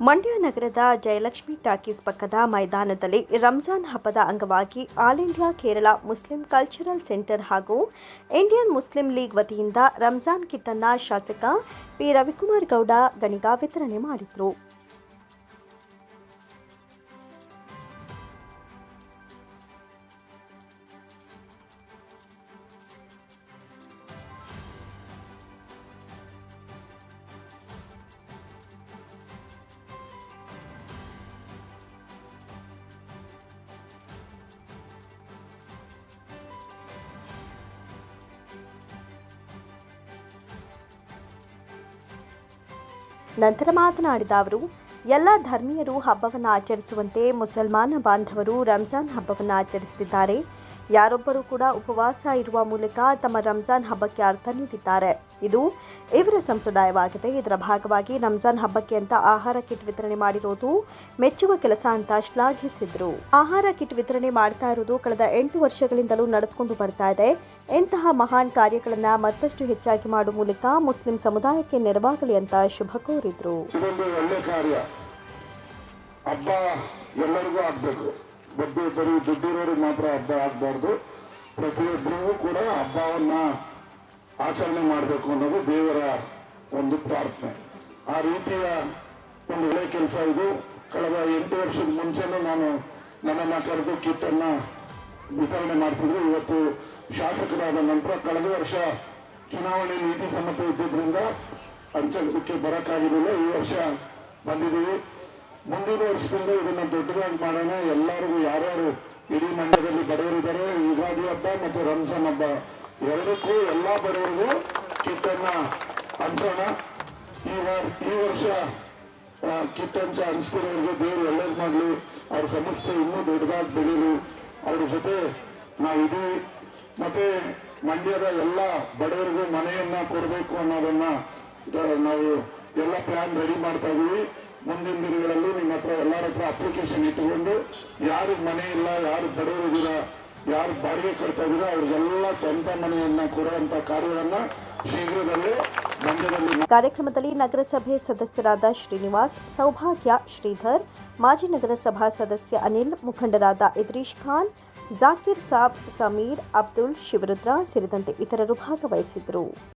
ಮಂಡ್ಯ ನಗರದ ಜಯಲಕ್ಷ್ಮಿ ಟಾಕೀಸ್ ಪಕ್ಕದ ಮೈದಾನದಲ್ಲಿ ರಂಜಾನ್ ಹಬ್ಬದ ಅಂಗವಾಗಿ All India Kerala Muslim cultural centre ಹಾಗೂ ಇಂಡಿಯನ್ ಮುಸ್ಲಿಂ ಲೀಗ್ ವತಿಯಿಂದ ರಂಜಾನ್ ಕಿಟ್ ಅನ್ನ ಶಾಸಕ ಪಿ ರವಿಕುಮಾರ್ ಗೌಡ ಗಣಿಗ ವಿತರಣೆ ಮಾಡಿದರು. ನಂತರ ಮಾತನಾಡಿದ ಅವರು ಎಲ್ಲ ಧರ್ಮೀಯರು ಹಬ್ಬವನ್ನು ಆಚರಿಸುವಂತೆ ಮುಸಲ್ಮಾನ ಬಾಂಧವರು ರಂಜಾನ್ ಹಬ್ಬವನ್ನು ಆಚರಿಸುತ್ತಿದ್ದಾರೆ. ಯಾರೊಬ್ಬರೂ ಕೂಡ ಉಪವಾಸ ಇರುವ ಮೂಲಕ ತಮ್ಮ ರಂಜಾನ್ ಹಬ್ಬಕ್ಕೆ ಅರ್ಥ ನೀಡಿದ್ದಾರೆ. ಇದು ಇವರ ಸಂಪ್ರದಾಯವಾಗಿದೆ. ಇದರ ಭಾಗವಾಗಿ ರಂಜಾನ್ ಹಬ್ಬಕ್ಕೆ ಅಂತ ಆಹಾರ ಕಿಟ್ ವಿತರಣೆ ಮಾಡಿರೋದು ಮೆಚ್ಚುವ ಕೆಲಸ ಅಂತ ಶ್ಲಾಘಿಸಿದ್ರು. ಆಹಾರ ಕಿಟ್ ವಿತರಣೆ ಮಾಡ್ತಾ ಇರೋದು ಕಳೆದ ಎಂಟು ವರ್ಷಗಳಿಂದಲೂ ನಡೆದುಕೊಂಡು ಬರ್ತಾ ಇದೆ. ಇಂತಹ ಮಹಾನ್ ಕಾರ್ಯಗಳನ್ನ ಮತ್ತಷ್ಟು ಹೆಚ್ಚಾಗಿ ಮಾಡುವ ಮೂಲಕ ಮುಸ್ಲಿಂ ಸಮುದಾಯಕ್ಕೆ ನೆರವಾಗಲಿ ಅಂತ ಶುಭ ಕೋರಿದ್ರು. ಎಲ್ಲರಿಗೂ ಆಗ್ಬೇಕು. ಬಡ್ಡಿ ಬರೀ ದುಡ್ಡಿರೋರಿಗೆ ಮಾತ್ರ ಹಬ್ಬ ಆಗಬಾರ್ದು. ಪ್ರತಿಯೊಬ್ಬರಿಗೂ ಕೂಡ ಹಬ್ಬವನ್ನ ಆಚರಣೆ ಮಾಡಬೇಕು ಅನ್ನೋದು ದೇವರ ಒಂದು ಪ್ರಾರ್ಥನೆ. ಆ ರೀತಿಯ ಒಂದು ಒಳ್ಳೆ ಕೆಲಸ ಇದು. ಕಳೆದ ಎಂಟು ವರ್ಷದ ಮುಂಚೆನೂ ನಾನು ನನ್ನನ್ನು ಕರೆದು ಕಿಟ್ಟನ್ನು ವಿತರಣೆ ಮಾಡಿಸಿದ್ರು. ಇವತ್ತು ಶಾಸಕರಾದ ನಂತರ ಕಳೆದ ವರ್ಷ ಚುನಾವಣೆ ನೀತಿ ಸಮ್ಮತ ಇದ್ದಿದ್ರಿಂದ ಹಂಚೋದಕ್ಕೆ ಬರೋಕ್ಕಾಗಿರಲಿಲ್ಲ. ಈ ವರ್ಷ ಬಂದಿದ್ದೀವಿ. ಮುಂದಿನ ವರ್ಷದಿಂದ ಇದನ್ನ ದೊಡ್ಡದಾಗಿ ಮಾಡೋಣ. ಎಲ್ಲರಿಗೂ ಯಾರ್ಯಾರು ಇಡೀ ಮಂಡ್ಯದಲ್ಲಿ ಬಡವರಿದ್ದಾರೆ ಯುಗಾದಿ ಹಬ್ಬ ಮತ್ತು ರಂಜಾನ್ ಹಬ್ಬ. ಎರಡಕ್ಕೂ ಎಲ್ಲ ಬಡವರಿಗೂ ಕಿಟ್ಟನ್ನ ಹಂಚೋಣ. ಈ ಈ ವರ್ಷ ಕಿಟ್ ಹಂಚ ಹಂಚ್ತಿರೋರಿಗೆ ದೇವರು ಒಳ್ಳೇದು ಮಾಡಲಿ. ಅವ್ರ ಸಮಸ್ಯೆ ಇನ್ನೂ ದೊಡ್ಡದಾಗಿ ಬೆಳೀಲಿ. ಅವ್ರ ಜೊತೆ ನಾವಿದ್ದೀವಿ ಮತ್ತೆ ಮಂಡ್ಯದ ಎಲ್ಲ ಬಡವರಿಗೂ ಮನೆಯನ್ನ ಕೊಡಬೇಕು ಅನ್ನೋದನ್ನ ನಾವು ಎಲ್ಲ ಪ್ಲಾನ್ ರೆಡಿ ಮಾಡ್ತಾ ಇದೀವಿ. ಮುಂದಿನ ಹತ್ರ ಅಪ್ಲಿಕೇಶನ್ ಇಟ್ಟುಕೊಂಡು ಯಾರು ಮನೆ ಇಲ್ಲ, ಯಾರು ಬಡವರಿದ್ದೀರ, ಯಾರು ಬಾಡಿಗೆ ಕಟ್ತಾ ಇದೀರಾ ಅವ್ರಿಗೆಲ್ಲ ಸ್ವಂತ ಮನೆಯನ್ನ ಕೊಡುವಂತ ಕಾರ್ಯವನ್ನ ಶೀಘ್ರದಲ್ಲೇ ಕಾರ್ಯಕ್ರಮದಲ್ಲಿ ನಗರಸಭೆ ಸದಸ್ಯರಾದ ಶ್ರೀನಿವಾಸ್, ಸೌಭಾಗ್ಯ ಶ್ರೀಧರ್, ಮಾಜಿ ನಗರಸಭಾ ಸದಸ್ಯ ಅನಿಲ್, ಮುಖಂಡರಾದ ಇದ್ರೀಶ್ ಖಾನ್, ಜಾಕಿರ್ ಸಾಬ್, ಸಮೀರ್, ಅಬ್ದುಲ್, ಶಿವರುದ್ರ ಸೇರಿದಂತೆ ಇತರರು ಭಾಗವಹಿಸಿದ್ದರು.